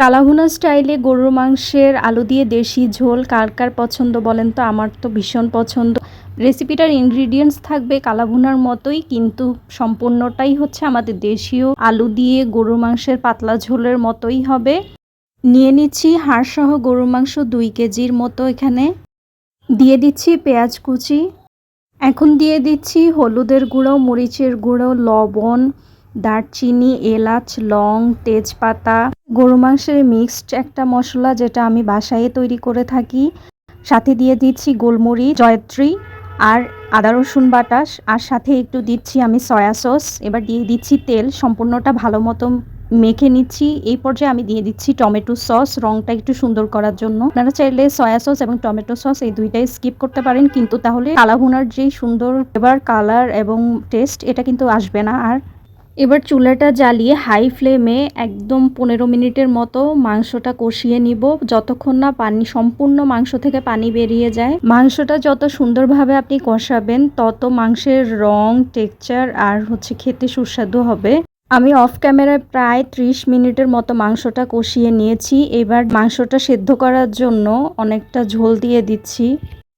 কালাভুনা স্টাইলে গরুর মাংসের আলু দিয়ে দেশি ঝোল, কার কার পছন্দ বলেন তো? আমার তো ভীষণ পছন্দ। রেসিপিটার ইনগ্রিডিয়েন্টস থাকবে কালাভুনার মতোই, কিন্তু সম্পূর্ণটাই হচ্ছে আমাদের দেশীয় আলু দিয়ে গরুর মাংসের পাতলা ঝোলের মতোই হবে। নিয়ে নিচ্ছি হাড়সহ গরুর মাংস দুই কেজির মতো এখানে। দিয়ে দিচ্ছি পেঁয়াজ কুচি। এখন দিয়ে দিচ্ছি হলুদের গুঁড়ো, মরিচের গুঁড়ো, লবণ। দারচিনি, এলাচ, লং, তেজপাতা, গরু মাংসের মিক্সড একটা মশলা যেটা আমি বাসায় তৈরি করে থাকি। সাথে দিয়ে দিচ্ছি গোলমরিচ, জয়ত্রী আর আদা রসুন বাটাস আর সাথে একটু দিচ্ছি আমি সয়া সস। এবার দিয়ে দিচ্ছি তেল, সম্পূর্ণটা ভালো মতো মেখে নিচ্ছি। এই পর্যায়ে আমি দিয়ে দিচ্ছি টমেটো সস, রংটা একটু সুন্দর করার জন্য। আপনারা চাইলে সয়া সস এবং টমেটো সস এই দুইটাই স্কিপ করতে পারেন, কিন্তু তাহলে কালাভুনার যেই সুন্দর ফ্লেভার কালার এবং টেস্ট এটা কিন্তু আসবে না। আর এবার চুলাটা জ্বালিয়ে হাই ফ্লেমে একদম পনেরো মিনিটের মতো মাংসটা কষিয়ে নিব। যতক্ষণ না পানি, সম্পূর্ণ মাংস থেকে পানি বেরিয়ে যায়। মাংসটা যত সুন্দরভাবে আপনি কষাবেন, তত মাংসের রং টেক্সচার আর হচ্ছে খেতে সুস্বাদু হবে। আমি অফ ক্যামেরায় প্রায় ত্রিশ মিনিটের মতো মাংসটা কষিয়ে নিয়েছি। এবার মাংসটা সেদ্ধ করার জন্য অনেকটা ঝোল দিয়ে দিচ্ছি।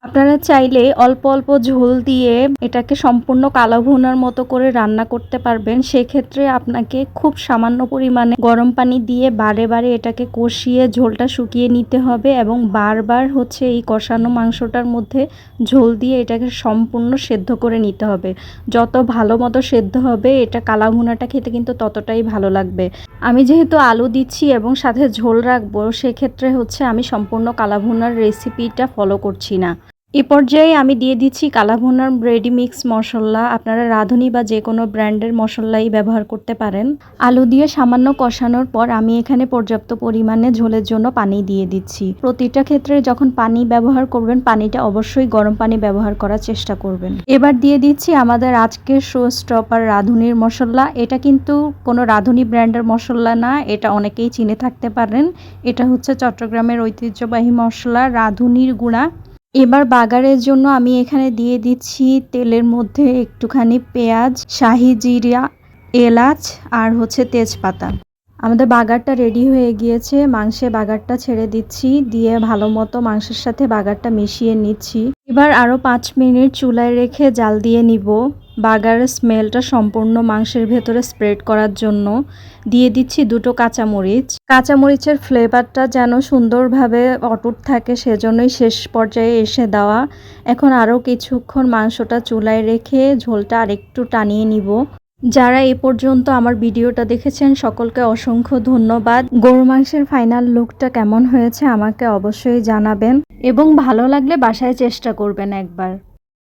আপনারা চাইলে অল্প অল্প ঝোল দিয়ে এটাকে সম্পূর্ণ কালো ভুনার মতো করে রান্না করতে পারবেন। সেক্ষেত্রে আপনাকে খুব সামান্য পরিমাণে গরম পানি দিয়ে বারে বারে এটাকে কষিয়ে ঝোলটা শুকিয়ে নিতে হবে এবং বারবার হচ্ছে এই কষানো মাংসটার মধ্যে ঝোল দিয়ে এটাকে সম্পূর্ণ সেদ্ধ করে নিতে হবে। যত ভালো মতো সেদ্ধ হবে, এটা কালা ভুনাটা খেতে কিন্তু ততটাই ভালো লাগবে। আমি যেহেতু আলু দিচ্ছি এবং সাথে ঝোল রাখব, সেক্ষেত্রে হচ্ছে আমি সম্পূর্ণ কালাভুনার রেসিপিটা ফলো করছি না। এ পর্যায়ে আমি দিয়ে দিচ্ছি কালাভুনার রেডি মিক্স মশলা। আপনারা রাঁধুনি বা যে কোনো ব্র্যান্ডের মশলাই ব্যবহার করতে পারেন। আলু দিয়ে সামান্য কষানোর পর আমি এখানে পর্যাপ্ত পরিমাণে ঝোলের জন্য পানি দিয়ে দিচ্ছি। প্রতিটা ক্ষেত্রে যখন পানি ব্যবহার করবেন, পানিটা অবশ্যই গরম পানি ব্যবহার করার চেষ্টা করবেন। এবার দিয়ে দিচ্ছি আমাদের আজকের শো স্টপার রাঁধুনির মশলা। এটা কিন্তু কোনো রাঁধুনি ব্র্যান্ডের মশলা না, এটা অনেকেই চিনে থাকতে পারেন। এটা হচ্ছে চট্টগ্রামের ঐতিহ্যবাহী মশলা, রাঁধুনির গুঁড়া। এবার বাগারের জন্য আমি এখানে দিয়ে দিচ্ছি তেলের মধ্যে একটুখানি পেঁয়াজ, শাহি জিরা, এলাচ আর হচ্ছে তেজপাতা। আমাদের বাগারটা রেডি হয়ে গিয়েছে। মাংসে বাগারটা ছেড়ে দিচ্ছি। দিয়ে ভালো মতো মাংসের সাথে বাগারটা মিশিয়ে নিচ্ছি। এবার আরও পাঁচ মিনিট চুলায় রেখে জাল দিয়ে নিব। বাগারের স্মেলটা সম্পূর্ণ মাংসের ভেতরে স্প্রেড করার জন্য দিয়ে দিচ্ছি দুটো কাঁচামরিচ। কাঁচামরিচের ফ্লেভারটা যেন সুন্দরভাবে অটুট থাকে, সেজন্যই শেষ পর্যায়ে এসে দেওয়া। এখন আরও কিছুক্ষণ মাংসটা চুলায় রেখে ঝোলটা আরেকটু টানিয়ে নিব। যারা এ পর্যন্ত আমার ভিডিওটা দেখেছেন, সকলকে অসংখ্য ধন্যবাদ। গরু মাংসের ফাইনাল লুকটা কেমন হয়েছে আমাকে অবশ্যই জানাবেন এবং ভালো লাগলে বাসায় চেষ্টা করবেন একবার।